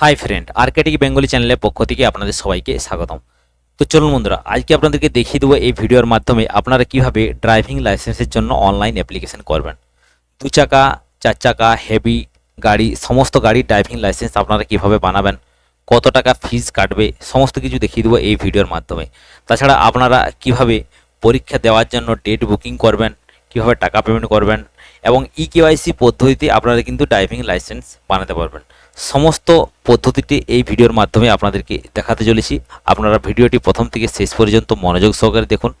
Hi friend Arctic Bengali চ্যানেলের পক্ষ থেকে আপনাদের সবাইকে স্বাগতম। তো চলুন বন্ধুরা, আজকে আপনাদেরকে দেখিয়ে দেবো এই ভিডিওর মাধ্যমে আপনারা কীভাবে ড্রাইভিং লাইসেন্সের জন্য অনলাইন অ্যাপ্লিকেশন করবেন। দু চাকা চার চাকা হেভি গাড়ি, সমস্ত গাড়ি ড্রাইভিং লাইসেন্স আপনারা কীভাবে বানাবেন, কত টাকা ফিজ কাটবে, সমস্ত কিছু দেখিয়ে দেবো এই ভিডিওর মাধ্যমে। তাছাড়া আপনারা কীভাবে পরীক্ষা দেওয়ার জন্য ডেট বুকিং করবেন, কীভাবে টাকা পেমেন্ট করবেন, এবং ই কেওয়াইসি পদ্ধতিতে আপনারা কিন্তু ড্রাইভিং লাইসেন্স বানাতে পারবেন। সমস্ত পদ্ধতিটি এই ভিডিওর মাধ্যমে আপনাদেরকে দেখাতে চলেছি। আপনারা ভিডিওটি প্রথম থেকে শেষ পর্যন্ত মনোযোগ সহকারে দেখুন।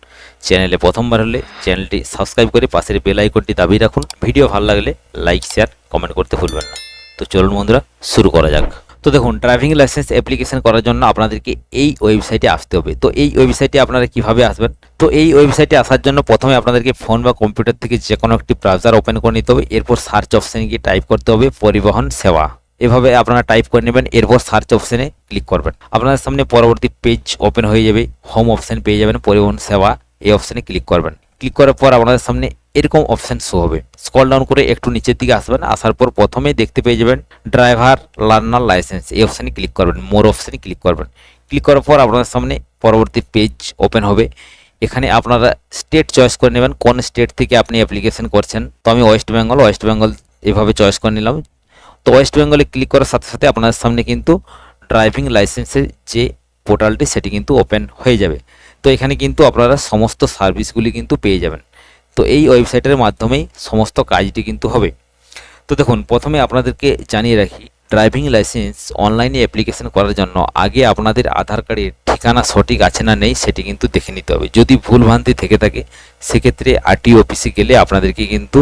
চ্যানেলে প্রথমবার হলে চ্যানেলটি সাবস্ক্রাইব করে পাশের বেল আইকনটি দাবিয়ে রাখুন। ভিডিও ভালো লাগলে লাইক, শেয়ার, কমেন্ট করতে ভুলবেন না। তো চলুন বন্ধুরা, শুরু করা যাক। তো দেখুন, ড্রাইভিং লাইসেন্স অ্যাপ্লিকেশন করার জন্য আপনাদেরকে এই ওয়েবসাইটে আসতে হবে। তো এই ওয়েবসাইটে আপনারা কীভাবে আসবেন? তো এই ওয়েবসাইটে আসার জন্য প্রথমে আপনাদেরকে ফোন বা কম্পিউটার থেকে যে কোনো একটি ব্রাউজার ওপেন করে নিতে হবে। এরপর সার্চ অপশানে গিয়ে টাইপ করতে হবে পরিবহন সেবা। এভাবে আপনারা টাইপ করে নেবেন, এরপর সার্চ অপশানে ক্লিক করবেন। আপনাদের সামনে পরবর্তী পেজ ওপেন হয়ে যাবে হোম অপশান পেয়ে যাবেন, পরিবহন সেবা, এই অপশানে ক্লিক করবেন। ক্লিক করার পর আপনাদের সামনে এরকম অপশান শো হবে। স্ক্রল ডাউন করে একটু নিচের দিকে আসবেন, আসার পর প্রথমেই দেখতে পেয়ে যাবেন ড্রাইভার লার্নার লাইসেন্স এই অপশানে ক্লিক করবেন মোর অপশানে ক্লিক করবেন। ক্লিক করার পর আপনাদের সামনে পরবর্তী পেজ ওপেন হবে। এখানে আপনারা স্টেট চয়েস করে নেবেন, কোন স্টেট থেকে আপনি অ্যাপ্লিকেশন করছেন। তো আমি ওয়েস্ট বেঙ্গল ওয়েস্ট বেঙ্গল এভাবে চয়েস করে নিলাম। তো ওয়েস্ট বেঙ্গলে ক্লিক করার সাথে সাথে আপনাদের সামনে কিন্তু ড্রাইভিং লাইসেন্সের যে পোর্টালটি সেটি কিন্তু ওপেন হয়ে যাবে। তো এখানে কিন্তু আপনারা সমস্ত সার্ভিসগুলি কিন্তু পেয়ে যাবেন। তো এই ওয়েবসাইটের মাধ্যমেই সমস্ত কাজটি কিন্তু হবে। তো দেখুন, প্রথমে আপনাদেরকে জানিয়ে রাখি ড্রাইভিং লাইসেন্স অনলাইনে অ্যাপ্লিকেশন করার জন্য আগে আপনাদের আধার কার্ডের ঠিকানা সঠিক আছে না নেই সেটি কিন্তু দেখে নিতে হবে। যদি ভুলভ্রান্তি থেকে থাকে, সেক্ষেত্রে আরটি অফিসে গেলে আপনাদেরকে কিন্তু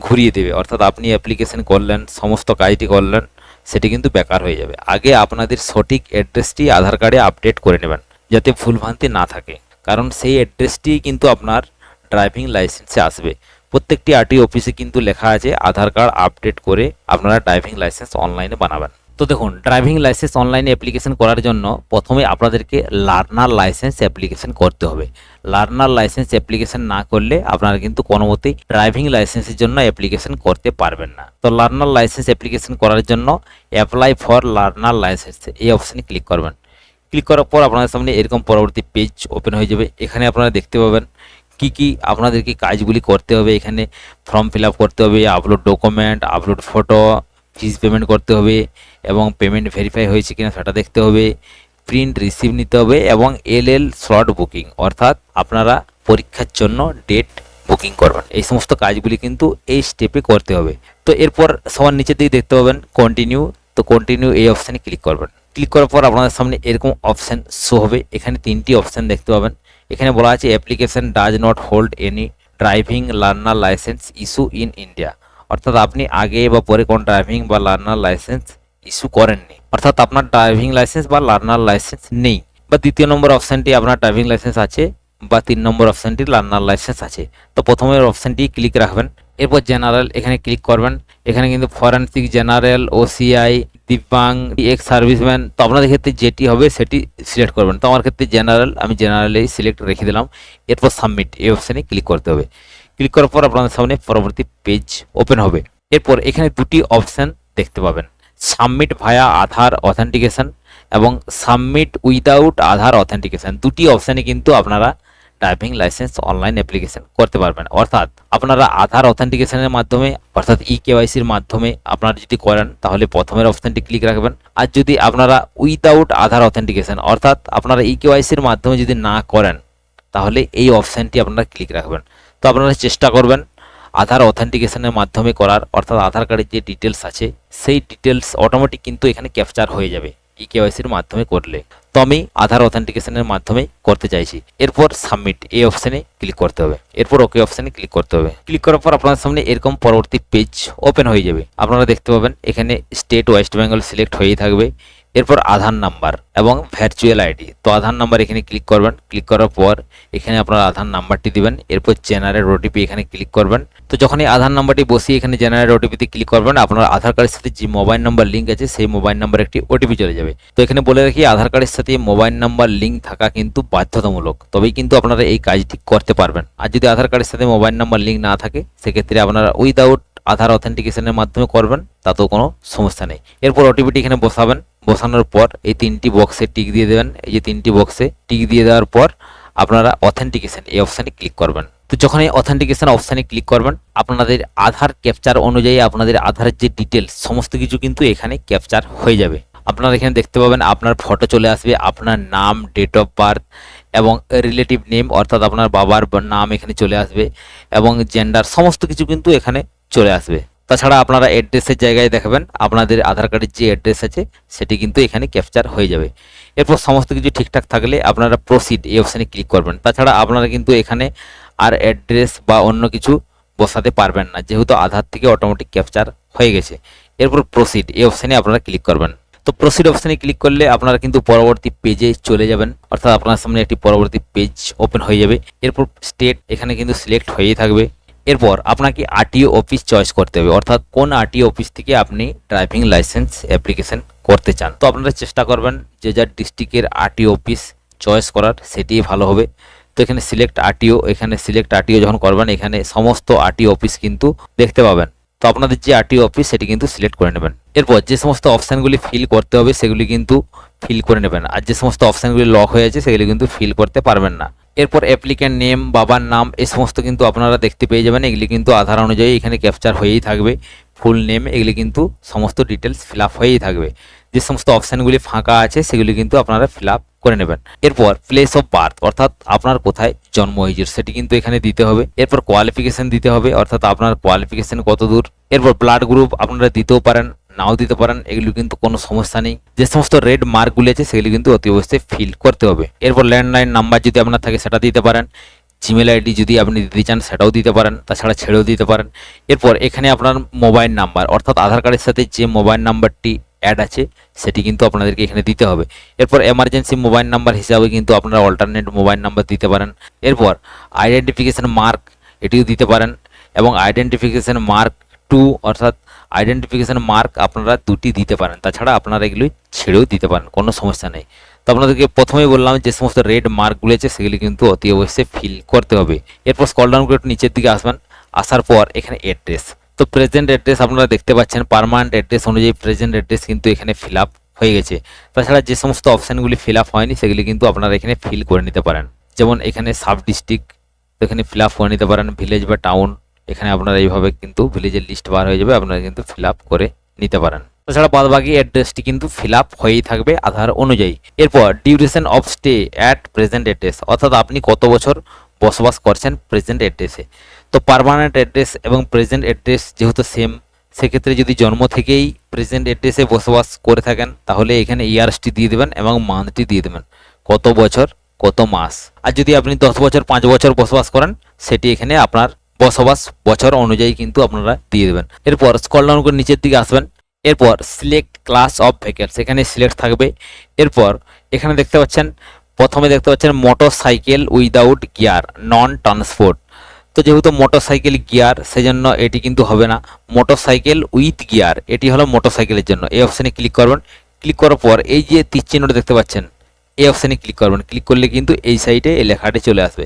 ঘুরিয়ে দেবে। অর্থাৎ আপনি অ্যাপ্লিকেশন করলেন, সমস্ত কাজটি করলেন, সেটি কিন্তু বেকার হয়ে যাবে। আগে আপনাদের সঠিক অ্যাড্রেসটি আধার কার্ডে আপডেট করে নেবেন, যাতে ভুলভ্রান্তি না থাকে। কারণ সেই অ্যাড্রেসটি কিন্তু আপনার ড্রাইভিং লাইসেন্সে আসবে। প্রত্যেকটি আরটি অফিসে কিন্তু লেখা আছে, আধার কার্ড আপডেট করে আপনারা ড্রাইভিং লাইসেন্স অনলাইনে বানাবেন। তো দেখুন ড্রাইভিং লাইসেন্স অনলাইনে অ্যাপ্লিকেশন করার জন্য প্রথমে আপনাদেরকে লার্নার লাইসেন্স অ্যাপ্লিকেশন করতে হবে। লার্নার লাইসেন্স অ্যাপ্লিকেশন না করলে আপনারা কিন্তু কোনো মতেই ড্রাইভিং লাইসেন্সের জন্য অ্যাপ্লিকেশন করতে পারবেন না। তো লার্নার লাইসেন্স অ্যাপ্লিকেশন করার জন্য অ্যাপ্লাই ফর লার্নার লাইসেন্স এই অপশানে ক্লিক করবেন। ক্লিক করার পর আপনাদের সামনে এরকম পরবর্তী পেজ ওপেন হয়ে যাবে। এখানে আপনারা দেখতে পাবেন কি কি আপনাদেরকে কাজগুলি করতে হবে এখানে। ফর্ম ফিল করতে হবে upload document upload photo fees payment করতে হবে এবং পেমেন্ট ভেরিফাই হয়েছে কিনা সেটা দেখতে হবে প্রিন্ট রিসিভ নিতে হবে এবং এল এল স্লট বুকিং অর্থাৎ আপনারা পরীক্ষার জন্য ডেট বুকিং করবেন। এই সমস্ত কাজগুলি কিন্তু এই স্টেপে করতে হবে। তো এরপর সবার নিচের দিকে দেখতে পাবেন কন্টিনিউ তো কন্টিনিউ এই অপশানে ক্লিক করবেন। ক্লিক করার পর আপনাদের সামনে এরকম অপশান শো হবে। এখানে তিনটি অপশান দেখতে পাবেন। এখানে বলা আছে application does not hold any driving learner licence issue in India অর্থাৎ আপনি আগে বা পরে কোন ড্রাইভিং বা লার্নার লাইসেন্স ইস্যু করেননি। অর্থাৎ আপনার ড্রাইভিং লাইসেন্স বা লার্নার লাইসেন্স নেই। বা দ্বিতীয় নম্বর অপশানটি আপনার ড্রাইভিং লাইসেন্স আছে বা তিন নম্বর অপশানটি লার্নার লাইসেন্স আছে। তো প্রথমের অপশানটি ক্লিক রাখবেন। এরপর জেনারেল এখানে ক্লিক করবেন। এখানে কিন্তু ফরেন্সিক জেনারেল ওসিআই দিব্যাং এক্স সার্ভিসম্যান তো আপনাদের ক্ষেত্রে যেটি হবে সেটি সিলেক্ট করবেন। তো আমার ক্ষেত্রে জেনারেল আমি জেনারেলেই সিলেক্ট রেখে দিলাম। এরপর সাবমিট এই অপশানে ক্লিক করতে হবে। ক্লিক করার পর আপনাদের সামনে পরবর্তী পেজ ওপেন হবে। এরপর এখানে দুটি অপশান দেখতে পাবেন। সাবমিট ভায়া আধার অথেন্টিকেশন এবং সাবমিট উইদাউট আধার অথেন্টিকেশন দুটি অপশানে কিন্তু আপনারা ড্রাইভিং লাইসেন্স অনলাইন অ্যাপ্লিকেশন করতে পারবেন। অর্থাৎ আপনারা আধার অথেন্টিকেশনের মাধ্যমে, অর্থাৎ ই কেওয়াইসির মাধ্যমে আপনারা যদি করেন, তাহলে প্রথমের অপশানটি ক্লিক রাখবেন। আর যদি আপনারা উইদাউট আধার অথেন্টিকেশন অর্থাৎ আপনারা ই কেওয়াইসির মাধ্যমে যদি না করেন, তাহলে এই অপশানটি আপনারা ক্লিক রাখবেন। আপনারা চেষ্টা করবেন আধার অথেন্টিকেশনের মাধ্যমে করার, অর্থাৎ আধার কার্ডের যে ডিটেলস আছে, সেই ডিটেলস অটোমেটিক কিন্তু এখানে ক্যাপচার হয়ে যাবে ই কেওয়াইসির মাধ্যমে করলে। তো আমি আধার অথেন্টিকেশনের মাধ্যমে করতে চাইছি। এরপর সাবমিট এই অপশানে ক্লিক করতে হবে। এরপর ওকে অপশানে ক্লিক করতে হবে। ক্লিক করার পর আপনার সামনে এরকম পরবর্তী পেজ ওপেন হয়ে যাবে। আপনারা দেখতে পাবেন এখানে স্টেট ওয়েস্ট বেঙ্গল সিলেক্ট হয়েই থাকবে। এরপর আধার নাম্বার এবং ভার্চুয়াল আইডি তো আধার নাম্বার এখানে ক্লিক করবেন। ক্লিক করার পর এখানে আপনার আধার নাম্বারটি দিবেন। এরপর জেনারেল ওটিপি এখানে ক্লিক করবেন। তো যখন এই আধার নাম্বারটি বসিয়ে এখানে জেনারেল ওটিপিতে ক্লিক করবেন, আপনার আধার কার্ডের সাথে যে মোবাইল নাম্বার লিঙ্ক আছে, সেই মোবাইল নাম্বার একটি ওটিপি চলে যাবে। তো এখানে বলে রাখি, আধার কার্ডের সাথে মোবাইল নাম্বার লিঙ্ক থাকা কিন্তু বাধ্যতামূলক। তবেই কিন্তু আপনারা এই কাজটি করতে পারবেন। আর যদি আধার কার্ডের সাথে মোবাইল নাম্বার লিঙ্ক না থাকে, সেক্ষেত্রে আপনারা উইদাউট আধার অথেন্টিকেশনের মাধ্যমে করবেন, তাতেও কোনো সমস্যা নেই। এরপর ওটিপিটি এখানে বসাবেন। বসানোর পর এই তিনটি বক্সে টিক দিয়ে দেবেন। এই যে তিনটি বক্সে টিক দিয়ে দেওয়ার পর আপনারা অথেন্টিকেশন এই অপশানে ক্লিক করবেন। তো যখন এই অথেন্টিকেশন অপশানে ক্লিক করবেন, আপনাদের আধার ক্যাপচার অনুযায়ী আপনাদের আধারের যে ডিটেলস সমস্ত কিছু কিন্তু এখানে ক্যাপচার হয়ে যাবে। আপনারা এখানে দেখতে পাবেন আপনার ফটো চলে আসবে, আপনার নাম ডেট অফ বার্থ এবং রিলেটিভ নেম অর্থাৎ আপনার বাবার নাম এখানে চলে আসবে এবং জেন্ডার সমস্ত কিছু কিন্তু এখানে চলে আসবে। তাছাড়া আপনারা অ্যাড্রেসের জায়গায় দেখাবেন, আপনাদের আধার কার্ডের যে অ্যাড্রেস আছে, সেটি কিন্তু এখানে ক্যাপচার হয়ে যাবে। এরপর সমস্ত কিছু ঠিকঠাক থাকলে আপনারা প্রসিড এই অপশানে ক্লিক করবেন। তাছাড়া আপনারা কিন্তু এখানে আর অ্যাড্রেস বা অন্য কিছু বসাতে পারবেন না, যেহেতু আধার থেকে অটোমেটিক ক্যাপচার হয়ে গেছে। এরপর প্রসিড এই অপশানে আপনারা ক্লিক করবেন। তো প্রসিড অপশানে ক্লিক করলে আপনারা কিন্তু পরবর্তী পেজে চলে যাবেন, অর্থাৎ আপনার সামনে একটি পরবর্তী পেজ ওপেন হয়ে যাবে। এরপর স্টেট এখানে কিন্তু সিলেক্ট হয়েই থাকবে। এরপর আপনাকে আরটিও অফিস চয়েস করতে হবে। অর্থাৎ কোন আরটিও অফিস থেকে আপনি ড্রাইভিং লাইসেন্স অ্যাপ্লিকেশন করতে চান। তো আপনারা চেষ্টা করবেন যে যার ডিস্ট্রিক্টের আরটিও অফিস চয়েস করার, সেটিই ভালো হবে। তো এখানে সিলেক্ট আরটিও এখানে সিলেক্ট আরটিও যখন করবেন, এখানে সমস্ত আরটিও অফিস কিন্তু দেখতে পাবেন। তো আপনাদের যে আরটিও অফিস সেটি কিন্তু সিলেক্ট করে নেবেন। এরপর যে সমস্ত অপশানগুলি ফিল করতে হবে, সেগুলি কিন্তু ফিল করে নেবেন। আর যে সমস্ত অপশানগুলি লক হয়ে আছে, সেগুলি কিন্তু ফিল করতে পারবেন না। এরপর অ্যাপ্লিক্যান্ট নেম বাবার নাম, এই সমস্ত কিন্তু আপনারা দেখতে পেয়ে যাবেন। এগুলি কিন্তু আধার অনুযায়ী এখানে ক্যাপচার হয়েই থাকবে। ফুল নেম এগুলি কিন্তু সমস্ত ডিটেলস ফিল হয়েই থাকবে। যে সমস্ত অপশানগুলি ফাঁকা আছে, সেগুলি কিন্তু আপনারা ফিল করে নেবেন। এরপর প্লেস অফ বার্থ অর্থাৎ আপনার কোথায় জন্ম হয়েছে, সেটি কিন্তু এখানে দিতে হবে। এরপর কোয়ালিফিকেশন দিতে হবে, অর্থাৎ আপনার কোয়ালিফিকেশন কত দূর এরপর ব্লাড গ্রুপ আপনারা দিতেও পারেন। নাও দিতে পারেন, এগুলো কিন্তু কোনো সমস্যা নেই। যে সমস্ত রেড মার্কগুলি আছে, সেগুলি কিন্তু অতি অবশ্যই ফিল করতে হবে। এরপর ল্যান্ডলাইন নাম্বার যদি আপনার থাকে, সেটা দিতে পারেন। জিমেল আইডি যদি আপনি দিতে চান, সেটাও দিতে পারেন। তাছাড়া ছেড়েও দিতে পারেন। এরপর এখানে আপনার মোবাইল নাম্বার অর্থাৎ আধার কার্ডের সাথে যে মোবাইল নাম্বারটি অ্যাড আছে, সেটি কিন্তু আপনাদেরকে এখানে দিতে হবে। এরপর এমার্জেন্সি মোবাইল নাম্বার হিসাবে কিন্তু আপনারা অল্টারনেট মোবাইল নাম্বার দিতে পারেন। এরপর আইডেন্টিফিকেশান মার্ক এটিও দিতে পারেন। এবং আইডেন্টিফিকেশন মার্ক টু অর্থাৎ আইডেন্টিফিকেশন মার্ক আপনারা দুটি দিতে পারেন। তাছাড়া আপনারা এগুলি ছেড়েও দিতে পারেন, কোনো সমস্যা নেই। তো আপনাদেরকে প্রথমেই বললাম যে সমস্ত রেড মার্কগুলো আছে, সেগুলি কিন্তু অতি অবশ্যই ফিল করতে হবে। এরপর স্কল ডাউন করে নিচের দিকে আসবেন, আসার পর এখানে অ্যাড্রেস তো প্রেজেন্ট অ্যাড্রেস আপনারা দেখতে পাচ্ছেন পারমানেন্ট অ্যাড্রেস অনুযায়ী প্রেজেন্ট অ্যাড্রেস কিন্তু এখানে ফিল আপ হয়ে গেছে। তাছাড়া যে সমস্ত অপশানগুলি ফিল আপ হয়নি, সেগুলি কিন্তু আপনারা এখানে ফিল করে নিতে পারেন। যেমন এখানে সাব ডিস্ট্রিক্ট এখানে ফিল আপ করে নিতে পারেন ভিলেজ বা টাউন এখানে আপনারা এইভাবে কিন্তু ভিলেজের লিস্ট বার হয়ে যাবে, আপনারা কিন্তু ফিল করে নিতে পারেন। তাছাড়া বাদবাকি অ্যাড্রেসটি কিন্তু ফিল আপ হয়েই থাকবে আধার অনুযায়ী। এরপর duration of stay at present address অর্থাৎ আপনি কত বছর বসবাস করছেন প্রেজেন্ট অ্যাড্রেসে তো পারমানেন্ট অ্যাড্রেস এবং প্রেজেন্ট অ্যাড্রেস যেহেতু সেম সেক্ষেত্রে যদি জন্ম থেকেই প্রেজেন্ট অ্যাড্রেসে বসবাস করে থাকেন, তাহলে এখানে ইয়ার্সটি দিয়ে দেবেন এবং মান্থটি দিয়ে দেবেন। কত বছর, কত মাস। আর যদি আপনি দশ বছর, পাঁচ বছর বসবাস করেন, সেটি এখানে আপনার বসবাস বছর অনুযায়ী কিন্তু আপনারা দিয়ে দেবেন। এরপর স্কল ডাউন করে নিচের দিকে আসবেন। এরপর সিলেক্ট ক্লাস অফ ভেহিকেলস এখানে সিলেক্ট থাকবে। এরপর এখানে দেখতে পাচ্ছেন, প্রথমে দেখতে পাচ্ছেন motorcycle without gear non transport তো যেহেতু মোটর সাইকেল গিয়ার সেজন্য এটি কিন্তু হবে না। মোটর সাইকেল উইথ গিয়ার এটি হলো মোটর সাইকেলের জন্য। এই অপশানে ক্লিক করবেন। ক্লিক করার পর এই যে তীর চিহ্নটা দেখতে পাচ্ছেন, এই অপশানে ক্লিক করবেন। ক্লিক করলে কিন্তু এই সাইডে এই লেখাটি চলে আসবে।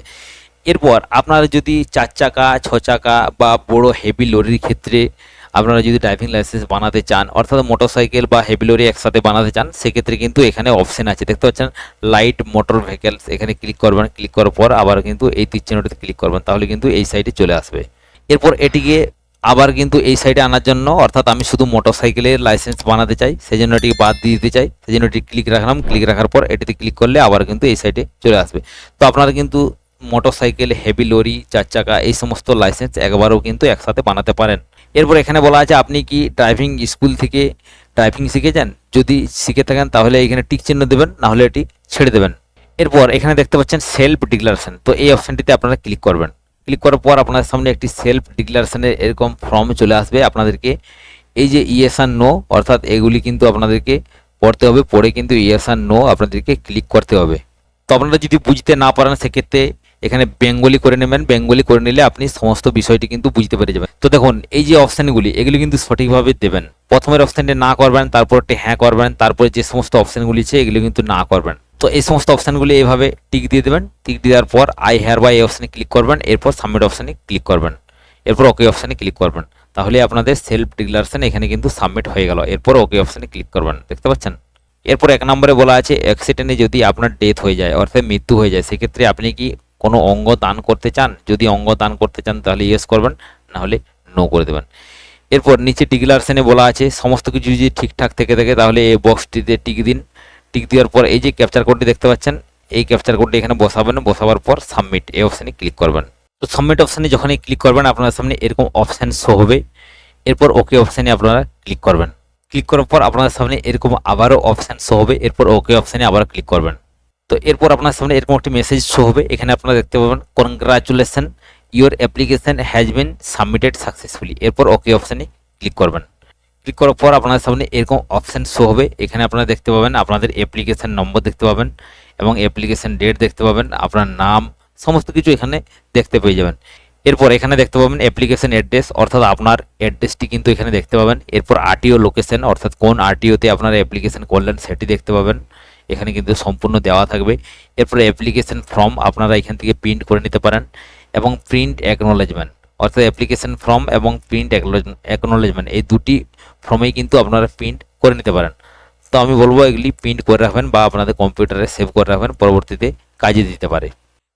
এরপর আপনারা যদি চার চাকা, ছ চাকা বা বড় হেভি লরির ক্ষেত্রে আপনারা যদি ড্রাইভিং লাইসেন্স বানাতে চান, অর্থাৎ মোটরসাইকেল বা হেভি লরি একসাথে বানাতে চান, সেক্ষেত্রে কিন্তু এখানে অপশন আছে। দেখতে পাচ্ছেন লাইট মোটর ভেহিকেলস এখানে ক্লিক করবেন ক্লিক করার পর আবার কিন্তু এই তীর চিহ্নটিতে ক্লিক করবেন, তাহলে কিন্তু এই সাইডে চলে আসবে। এরপর এটিকে আবার কিন্তু এই সাইডে আনার জন্য, অর্থাৎ আমি শুধু মোটরসাইকেলের লাইসেন্স বানাতে চাই সেই জন্য এটিকে বাদ দিয়ে দিতে চাই সেই জন্য এটি ক্লিক রাখলাম ক্লিক রাখার পর এটিতে ক্লিক করলে আবার কিন্তু এই সাইডে চলে আসবে। তো আপনারা কিন্তু মোটরসাইকেল, হেভি লরি, চার চাকা এই সমস্ত লাইসেন্স একবারও কিন্তু একসাথে বানাতে পারেন। এরপর এখানে বলা আছে, আপনি কি ড্রাইভিং স্কুল থেকে ড্রাইভিং শিখেছেন? যদি শিখে থাকেন তাহলে এখানে টিক চিহ্ন দেবেন নাহলে এটি ছেড়ে দেবেন। এরপর এখানে দেখতে পাচ্ছেন সেলফ ডিক্লারেশন তো এই অপশানটিতে আপনারা ক্লিক করবেন। ক্লিক করার পর আপনাদের সামনে একটি সেলফ ডিক্লারেশনের এরকম ফর্ম চলে আসবে। আপনাদেরকে এই যে ইয়েস আর নো অর্থাৎ এগুলি কিন্তু আপনাদেরকে পড়তে হবে, পড়ে কিন্তু ইয়েস আর নো আপনাদেরকে ক্লিক করতে হবে। তো আপনারা যদি বুঝতে না পারেন, সেক্ষেত্রে এখানে বেঙ্গলি করে নেবেন, বেঙ্গলি করে নিলে আপনি সমস্ত বিষয়টি কিন্তু বুঝতে পেরে যাবেন। তো দেখুন, এই যে অপশানগুলি, এগুলি কিন্তু সঠিকভাবে দেবেন। প্রথমের অপশানটি না করবেন, তারপরটি হ্যাঁ করবেন, তারপরে যে সমস্ত অপশানগুলি আছে, এগুলি কিন্তু না করবেন। তো এই সমস্ত অপশানগুলি এইভাবে টিক দিয়ে দেবেন। টিক দেওয়ার পর আই, হেয়ার বাই এই অপশানে ক্লিক করবেন, এরপর সাবমিট অপশানে ক্লিক করবেন। এরপর ওকে অপশানে ক্লিক করবেন। তাহলে আপনাদের সেলফ ডিক্লারেশন এখানে কিন্তু সাবমিট হয়ে গেল। এরপর ওকে অপশানে ক্লিক করবেন। দেখতে পাচ্ছেন? এরপর এক নম্বরে বলা আছে, অ্যাক্সিডেন্টে যদি আপনার ডেথ হয়ে যায়, অর্থাৎ মৃত্যু হয়ে যায়, সেক্ষেত্রে আপনি কি কোনো অঙ্গ দান করতে চান, যদি অঙ্গ দান করতে চান তাহলে ইয়েস করবেন নাহলে নো করে দেবেন। এরপর নিচে ডিক্লারেশনে বলা আছে, সমস্ত কিছু যদি ঠিকঠাক থেকে থাকে তাহলে এই বক্সটিতে টিক দিন। টিক দেওয়ার পর এই যে ক্যাপচার কোডটি দেখতে পাচ্ছেন, এই ক্যাপচার কোডটি এখানে বসাবেন, বসাবার পর সাবমিট এই অপশানে ক্লিক করবেন। তো সাবমিট অপশানে যখনই ক্লিক করবেন, আপনার সামনে এরকম অপশান শো হবে। এরপর ওকে অপশানে আপনারা ক্লিক করবেন। ক্লিক করার পর আপনার সামনে এরকম আবারও অপশান শো হবে। এরপর ওকে অপশানে আবার ক্লিক করবেন। তো এরপর আপনার সামনে এরকম একটি মেসেজ শো হবে। এখানে আপনারা দেখতে পাবেন congratulation your application has been submitted successfully এরপর ওকে অপশানে ক্লিক করবেন। ক্লিক করার পর আপনার সামনে এরকম অপশান শো হবে। এখানে আপনারা দেখতে পাবেন, আপনাদের অ্যাপ্লিকেশন নম্বর দেখতে পাবেন এবং অ্যাপ্লিকেশন ডেট দেখতে পাবেন, আপনার নাম, সমস্ত কিছু এখানে দেখতে পেয়ে যাবেন। এরপর এখানে দেখতে পাবেন অ্যাপ্লিকেশন অ্যাড্রেস অর্থাৎ আপনার অ্যাড্রেসটি কিন্তু এখানে দেখতে পাবেন। এরপর আরটিও লোকেশন অর্থাৎ কোন আরটিওতে আপনার অ্যাপ্লিকেশন করলেন, সেটি দেখতে পাবেন। এখানে কিন্তু সম্পূর্ণ দেওয়া থাকবে। এরপরে অ্যাপ্লিকেশন ফর্ম আপনারা এখান থেকে প্রিন্ট করে নিতে পারেন এবং প্রিন্ট অ্যাকনোলেজমেন্ট অর্থাৎ অ্যাপ্লিকেশন ফর্ম এবং প্রিন্ট অ্যাকনোলেজমেন্ট এই দুটি ফর্মেই কিন্তু আপনারা প্রিন্ট করে নিতে পারেন। তো আমি বলব এগুলি প্রিন্ট করে রাখবেন বা আপনাদের কম্পিউটারে সেভ করে রাখবেন, পরবর্তীতে কাজে দিতে পারে।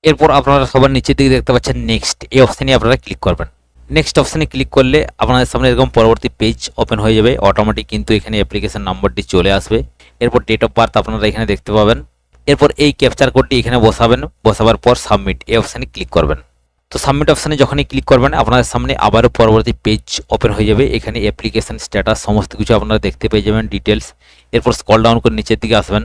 এরপর আপনারা সবার নিচের দিকে দেখতে পাচ্ছেন নেক্সট এই অপশানে আপনারা ক্লিক করবেন। নেক্সট অপশানে ক্লিক করলে আপনাদের সামনে এরকম পরবর্তী পেজ ওপেন হয়ে যাবে। অটোমেটিক কিন্তু এখানে অ্যাপ্লিকেশন নাম্বারটি চলে আসবে। এরপর ডেট অফ বার্থ আপনারা এখানে দেখতে পাবেন। এরপর এই ক্যাপচার কোডটি এখানে বসাবেন। বসাবার পর সাবমিট এই অপশানে ক্লিক করবেন। তো সাবমিট অপশানে যখনই ক্লিক করবেন, আপনাদের সামনে আবারও পরবর্তী পেজ ওপেন হয়ে যাবে। এখানে অ্যাপ্লিকেশন স্ট্যাটাস সমস্ত কিছু আপনারা দেখতে পেয়ে যাবেন ডিটেলস এরপর স্কল ডাউন করে নিচের দিকে আসবেন।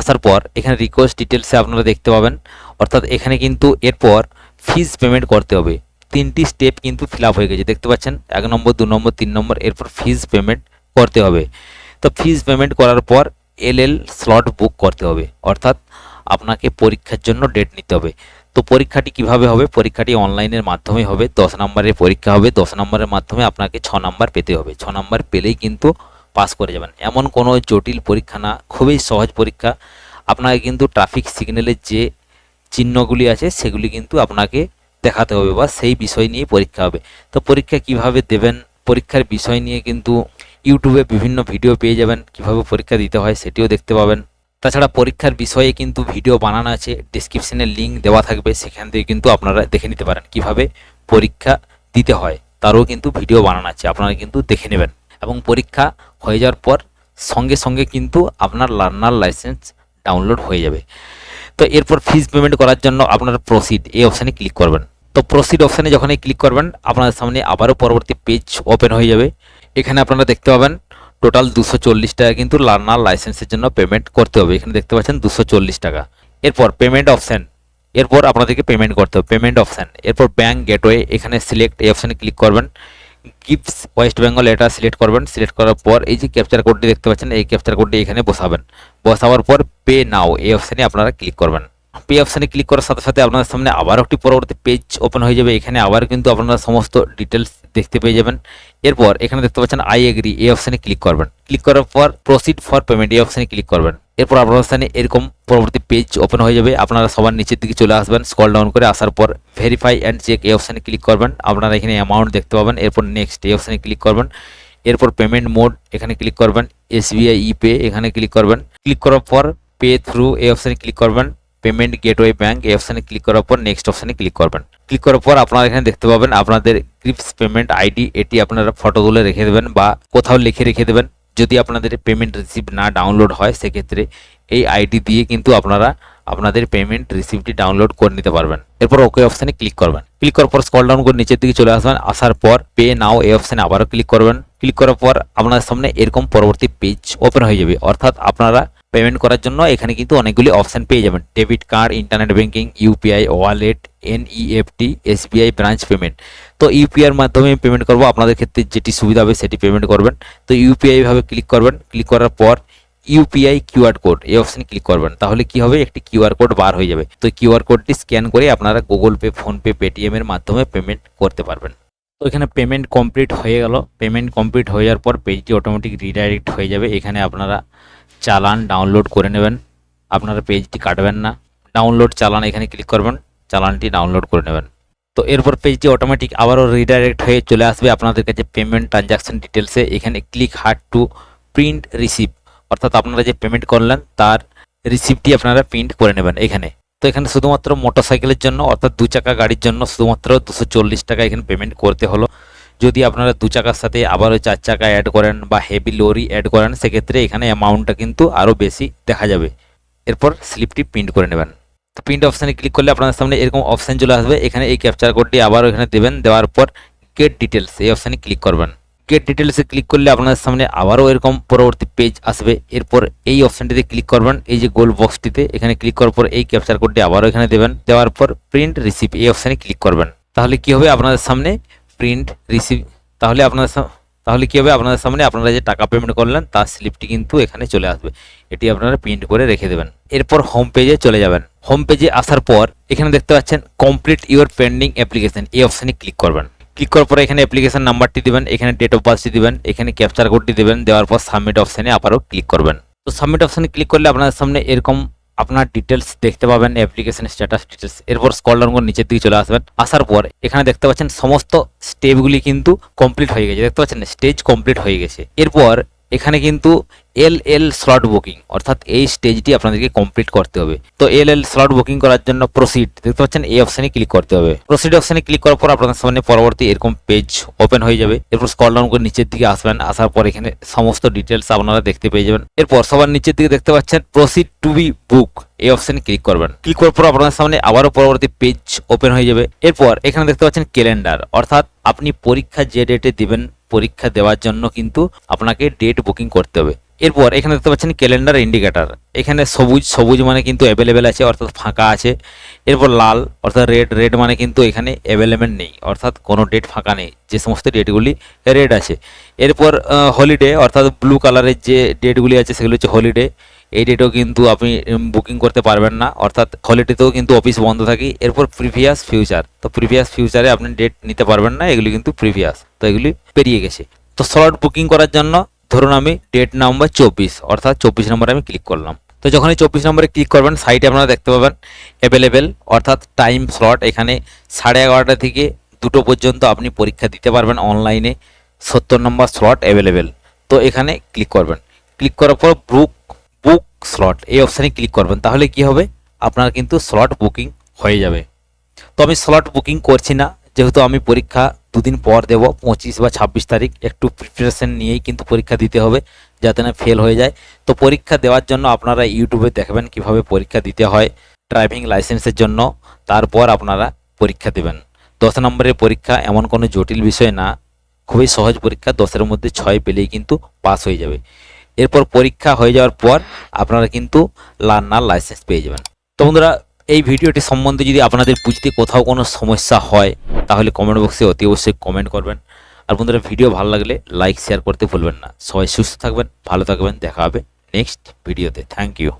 আসার পর এখানে রিকোয়েস্ট ডিটেলসে আপনারা দেখতে পাবেন। অর্থাৎ এখানে কিন্তু এরপর ফিজ পেমেন্ট করতে হবে। তিনটি স্টেপ কিন্তু ফিল হয়ে গেছে। দেখতে পাচ্ছেন, এক নম্বর, দু নম্বর, তিন নম্বর, এরপর ফিজ পেমেন্ট করতে হবে। তো ফিজ পেমেন্ট করার পর এল এল স্লট বুক করতে হবে। অর্থাৎ আপনাকে পরীক্ষার জন্য ডেট নিতে হবে। তো পরীক্ষাটি কীভাবে হবে? পরীক্ষাটি অনলাইনের মাধ্যমে হবে। দশ নম্বরের পরীক্ষা হবে। দশ নম্বরের মাধ্যমে আপনাকে ছ নম্বর পেতে হবে। ছ নম্বর পেলেই কিন্তু পাস করে যাবেন। এমন কোনো জটিল পরীক্ষা না, খুবই সহজ পরীক্ষা। আপনাকে কিন্তু ট্রাফিক সিগন্যালের যে চিহ্নগুলি আছে, সেগুলি কিন্তু আপনাকে দেখাতে হবে বা সেই বিষয় নিয়ে পরীক্ষা হবে। তো পরীক্ষা কীভাবে দেবেন? পরীক্ষার বিষয় নিয়ে কিন্তু ইউটিউবে বিভিন্ন ভিডিও পেয়ে যাবেন, কীভাবে পরীক্ষা দিতে হয় সেটিও দেখতে পাবেন। তাছাড়া পরীক্ষার বিষয়ে কিন্তু ভিডিও বানানো আছে ডিসক্রিপশনে লিঙ্ক দেওয়া থাকবে, সেখান থেকে কিন্তু আপনারা দেখে নিতে পারেন কীভাবে পরীক্ষা দিতে হয়। তারও কিন্তু ভিডিও বানানো আছে, আপনারা কিন্তু দেখে নেবেন। এবং পরীক্ষা হয়ে যাওয়ার পর সঙ্গে সঙ্গে কিন্তু আপনার লার্নার লাইসেন্স ডাউনলোড হয়ে যাবে। তো এরপর ফিজ পেমেন্ট করার জন্য আপনারা প্রসিড এই অপশানে ক্লিক করবেন। তো প্রসিড অপশানে যখনই ক্লিক করবেন, আপনাদের সামনে আবারও পরবর্তী পেজ ওপেন হয়ে যাবে। এখানে আপনারা দেখতে পাবেন টোটাল দুশো টাকা কিন্তু লার্নার লাইসেন্সের জন্য পেমেন্ট করতে হবে। এখানে দেখতে পাচ্ছেন দুশো টাকা। এরপর পেমেন্ট অপশান এরপর আপনাদেরকে পেমেন্ট করতে হবে। পেমেন্ট অপশান এরপর ব্যাঙ্ক গেটওয়ে এখানে সিলেক্ট এই অপশানে ক্লিক করবেন। গিফটস ওয়েস্ট বেঙ্গল এটা সিলেক্ট করবেন। সিলেক্ট করার পর এই যে ক্যাপচার কোডটি দেখতে পাচ্ছেন, এই ক্যাপচার কোডটি এখানে বসাবেন। বসাবার পর পে নাও এই অপশানে আপনারা ক্লিক করবেন। পে অপশানে ক্লিক করার সাথে সাথে আপনাদের সামনে আবার একটি পরবর্তী পেজ ওপেন হয়ে যাবে। এখানে আবার কিন্তু আপনারা সমস্ত ডিটেলস দেখতে পেয়ে যাবেন। এরপর এখানে দেখতে পাচ্ছেন আই এগ্রি এই অপশানে ক্লিক করবেন। ক্লিক করার পর প্রসিড ফর পেমেন্ট এই অপশানে ক্লিক করবেন। এরপর আপনার স্থানে এরকম পরবর্তী পেজ ওপেন হয়ে যাবে। আপনারা সবার নিচের দিকে চলে আসবেন স্কল ডাউন করে আসার পর ভেরিফাই অ্যান্ড চেক এই অপশানে ক্লিক করবেন। আপনারা এখানে অ্যামাউন্ট দেখতে পাবেন। এরপর নেক্সট এই অপশানে ক্লিক করবেন। এরপর পেমেন্ট মোড এখানে ক্লিক করবেন। এসবিআই ই পে এখানে ক্লিক করবেন। ক্লিক করার পর পে থ্রু এই অপশানে ক্লিক করবেন। পেমেন্ট গেটওয়ে ব্যাঙ্ক এই অপশানে ক্লিক করার পর নেক্সট অপশানে ক্লিক করবেন। ক্লিক করার পর আপনারা এখানে দেখতে পাবেন আপনাদের গ্রিপস পেমেন্ট আইডি এটি আপনারা ফটো তুলে রেখে দেবেন বা কোথাও লিখে রেখে দেবেন। যদি আপনাদের পেমেন্ট রিসিভ না ডাউনলোড হয়, সেক্ষেত্রে এই আইডি দিয়ে কিন্তু আপনারা আপনাদের পেমেন্ট রিসিপ্টটি ডাউনলোড করে নিতে পারবেন। এরপর ওকে অপশানে ক্লিক করবেন। ক্লিক করার পর স্কল ডাউন করে নিচের দিকে চলে আসবেন। আসার পর পে নাও এই অপশানে আবারও ক্লিক করবেন। ক্লিক করার পর আপনার সামনে এরকম পরবর্তী পেজ ওপেন হয়ে যাবে। অর্থাৎ আপনারা পেমেন্ট করার জন্য এখানে কিন্তু অনেকগুলি অপশান পেয়ে যাবেন। Debit card internet banking UPI wallet NEFT SBI branch payment তো ইউপিআইয়ের মাধ্যমে পেমেন্ট করব। আপনাদের ক্ষেত্রে যেটি সুবিধা হবে সেটি পেমেন্ট করবেন। তো ইউপিআই ভাবে ক্লিক করবেন। ক্লিক করার পর ইউপিআই কিউআর কোড এই অপশানে ক্লিক করবেন। তাহলে কি হবে? একটি কিউআর কোড বার হয়ে যাবে। তো কিউআর কোডটি স্ক্যান করে আপনারা গুগল পে ফোনপে পেটিএম এর মাধ্যমে পেমেন্ট করতে পারবেন। তো এখানে পেমেন্ট কমপ্লিট হয়ে গেল। পেমেন্ট কমপ্লিট হয়ে যাওয়ার পর পেজটি অটোমেটিক রিডাইরেক্ট হয়ে যাবে। এখানে আপনারা চালান ডাউনলোড করে নেবেন। আপনারা পেজটি কাটবেন না। ডাউনলোড চালান এখানে ক্লিক করবেন, চালানটি ডাউনলোড করে নেবেন। তো এরপর পেজটি অটোমেটিক আবারও রিডাইরেক্ট হয়ে চলে আসবে আপনাদের কাছে পেমেন্ট ট্রানজাকশন ডিটেলসে এখানে click heart to print receive অর্থাৎ আপনারা যে পেমেন্ট করলেন, তার রিসিপ্টটি আপনারা প্রিন্ট করে নেবেন এখানে। তো এখানে শুধুমাত্র মোটরসাইকেলের জন্য, অর্থাৎ দু চাকা গাড়ির জন্য শুধুমাত্র দুশো টাকা এখানে পেমেন্ট করতে হলো। যদি আপনারা দু চাকার সাথে আবারও চার চাকা অ্যাড করেন বা হেভি লরি অ্যাড করেন, সেক্ষেত্রে এখানে অ্যামাউন্টটা কিন্তু আরও বেশি দেখা যাবে। এরপর স্লিপটি প্রিন্ট করে নেবেন। তো প্রিন্ট অপশানে ক্লিক করলে আপনাদের সামনে এরকম অপশান চলে আসবে। এখানে এই ক্যাপচার কোডটি আবারও এখানে দেবেন। দেওয়ার পর গেট ডিটেলস এই অপশানে ক্লিক করবেন। গেট ডিটেলসে ক্লিক করলে আপনাদের সামনে আবারও এরকম পরবর্তী পেজ আসবে। এরপর এই অপশানটিতে ক্লিক করবেন। এই যে গোল বক্সটিতে এখানে ক্লিক করার পর এই ক্যাপচার কোডটি আবারও এখানে দেবেন। দেওয়ার পর প্রিন্ট রিসিপ এই অপশানে ক্লিক করবেন। তাহলে কি হবে আপনাদের সামনে? প্রিন্ট রিসিভ তাহলে আপনাদের সা- তাহলে কি হবে? আপনাদের সামনে আপনারা যে টাকা পেমেন্ট করলেন, তার স্লিপটি কিন্তু এখানে চলে আসবে। এটি আপনারা প্রিন্ট করে রেখে দেবেন। এরপর হোম পেজে চলে যাবেন। হোম পেজে আসার পর, এখানে দেখতে পাচ্ছেন কমপ্লিট ইউর পেন্ডিং অ্যাপ্লিকেশন এই অপশানে ক্লিক করবেন। ক্লিক করার পরে এখানে অ্যাপ্লিকেশন নাম্বারটি দিবেন, এখানে ডেট অফ বার্থটি দিবেন, এখানে ক্যাপচার কোডটি দিবেন, দেওয়ার পর সাবমিট অপশানে আবারও ক্লিক করবেন। তো সাবমিট অপশানে ক্লিক করলে আপনাদের সামনে এরকম আপনার ডিটেলস দেখতে পাবেন অ্যাপ্লিকেশন স্ট্যাটাস ডিটেলস এরপর স্কল ডাউন করে নিচের দিকে চলে আসবেন। আসার পর এখানে দেখতে পাচ্ছেন সমস্ত স্টেপগুলি কিন্তু কমপ্লিট হয়ে গেছে। দেখতে পাচ্ছেন স্টেজ কমপ্লিট হয়ে গেছে। এরপর এখানে কিন্তু এল এল স্লট বুকিং অর্থাৎ এই স্টেজটি আপনাদেরকে কমপ্লিট করতে হবে। তো এল এল স্লট বুকিং করার জন্য প্রসিড দেখতে পাচ্ছেন এই অপশানে ক্লিক করতে হবে। প্রসিড অপশানে ক্লিক করার পর আপনাদের সামনে পরবর্তী এরকম পেজ ওপেন হয়ে যাবে। এরপর স্কল ডাউন করে নিচের দিকে আসবেন, আসার পর এখানে সমস্ত ডিটেলস আপনারা দেখতে পেয়ে যাবেন। এরপর সবার নিচের দিকে দেখতে পাচ্ছেন প্রসিড টু বি বুক এই অপশানে ক্লিক করবেন। ক্লিক করার পর আপনাদের সামনে আবারও পরবর্তী পেজ ওপেন হয়ে যাবে। এরপর এখানে দেখতে পাচ্ছেন ক্যালেন্ডার অর্থাৎ আপনি পরীক্ষা যে ডেটে দিবেন পরীক্ষা দেওয়ার জন্য কিন্তু আপনাকে ডেট বুকিং করতে হবে। এরপর এখানে দেখতে পাচ্ছেন ক্যালেন্ডার ইন্ডিকেটার এখানে সবুজ সবুজ মানে কিন্তু অ্যাভেলেবেল আছে, অর্থাৎ ফাঁকা আছে। এরপর লাল, অর্থাৎ রেড রেড মানে কিন্তু এখানে অ্যাভেলেবেল নেই, অর্থাৎ কোনো ডেট ফাঁকা নেই। যে সমস্ত ডেটগুলি রেড আছে। এরপর হলিডে অর্থাৎ ব্লু কালারের যে ডেটগুলি আছে, সেগুলো হচ্ছে হলিডে এই ডেটেও কিন্তু আপনি বুকিং করতে পারবেন না। অর্থাৎ হলিডেতেও কিন্তু অফিস বন্ধ থাকে। এরপর প্রিভিয়াস ফিউচার তো প্রিভিয়াস ফিউচারে আপনি ডেট নিতে পারবেন না। এগুলি কিন্তু প্রিভিয়াস তো এগুলি পেরিয়ে গেছে। তো স্লট বুকিং করার জন্য ধরুন আমি ডেট নাম্বার চব্বিশ। অর্থাৎ চব্বিশ নম্বরে আমি ক্লিক করলাম। তো যখন এই চব্বিশ নম্বরে ক্লিক করবেন সাইটে আপনারা দেখতে পাবেন অ্যাভেলেবেল অর্থাৎ টাইম স্লট এখানে সাড়ে এগারোটা থেকে দুটো পর্যন্ত আপনি পরীক্ষা দিতে পারবেন অনলাইনে সত্তর নম্বর স্লট অ্যাভেলেবেল তো এখানে ক্লিক করবেন। ক্লিক করার পর বুক স্লট এই অপশানে ক্লিক করবেন, তাহলে কি হবে? আপনার কিন্তু স্লট বুকিং হয়ে যাবে। তো আমি স্লট বুকিং করছি না, যেহেতু আমি পরীক্ষা দুদিন পর দেব, পঁচিশ বা ছাব্বিশ তারিখ, একটু প্রিপারেশন নিয়েই কিন্তু পরীক্ষা দিতে হবে, যাতে না ফেল হয়ে যায়। তো পরীক্ষা দেওয়ার জন্য আপনারা ইউটিউবে দেখবেন কীভাবে পরীক্ষা দিতে হয় ড্রাইভিং লাইসেন্সের জন্য, তারপর আপনারা পরীক্ষা দেবেন। দশ নম্বরের পরীক্ষা এমন কোনো জটিল বিষয় না, খুবই সহজ পরীক্ষা, দশের মধ্যে ছয় পেলেই কিন্তু পাস হয়ে যাবে। এরপর পরীক্ষা হয়ে যাওয়ার পর আপনারা কিন্তু লার্নার লাইসেন্স পেয়ে যাবেন। তো বন্ধুরা, এই ভিডিওটি সম্বন্ধে যদি আপনাদের বুঝতে কোথাও কোনো সমস্যা হয়, তাহলে কমেন্ট বক্সে অতি অবশ্যই কমেন্ট করবেন। আর বন্ধুরা, ভিডিও ভালো লাগলে লাইক শেয়ার করতে ভুলবেন না। সবাই সুস্থ থাকবেন, ভালো থাকবেন। দেখা হবে নেক্সট ভিডিওতে থ্যাংক ইউ